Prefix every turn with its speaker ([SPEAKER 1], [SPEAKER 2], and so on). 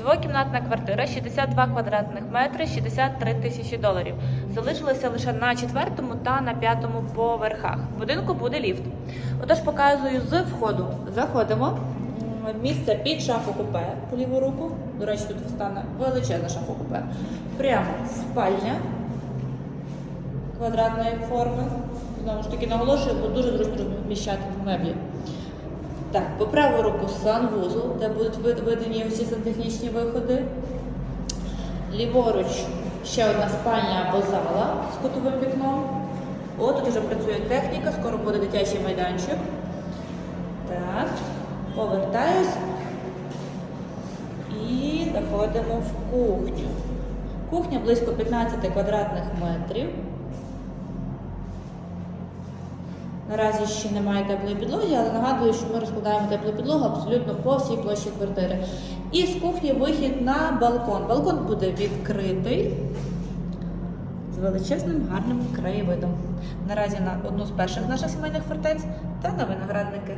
[SPEAKER 1] Двокімнатна квартира, 62 квадратних метри, 63 тисячі доларів. Залишилося лише на четвертому та на п'ятому поверхах. В будинку буде ліфт. Отож, показую з входу. Заходимо. Місце під шафу купе по ліву руку. До речі, тут стане величезна шафа купе. Прямо спальня квадратної форми. Знову ж таки наголошую, бо дуже зручно розміщати меблі. Так, по праву руку санвузол, де будуть вид- видані усі сантехнічні виходи. Ліворуч ще одна спальня або зала з кутовим вікном. О, тут вже працює техніка, скоро буде дитячий майданчик. Так, повертаюсь і заходимо в кухню. Кухня близько 15 квадратних метрів. Наразі ще немає теплої підлоги, але нагадую, що ми розкладаємо теплу підлогу абсолютно по всій площі квартири. І з кухні вихід на балкон. Балкон буде відкритий з величезним гарним краєвидом. Наразі на одну з перших наших сімейних фортець та на виноградники.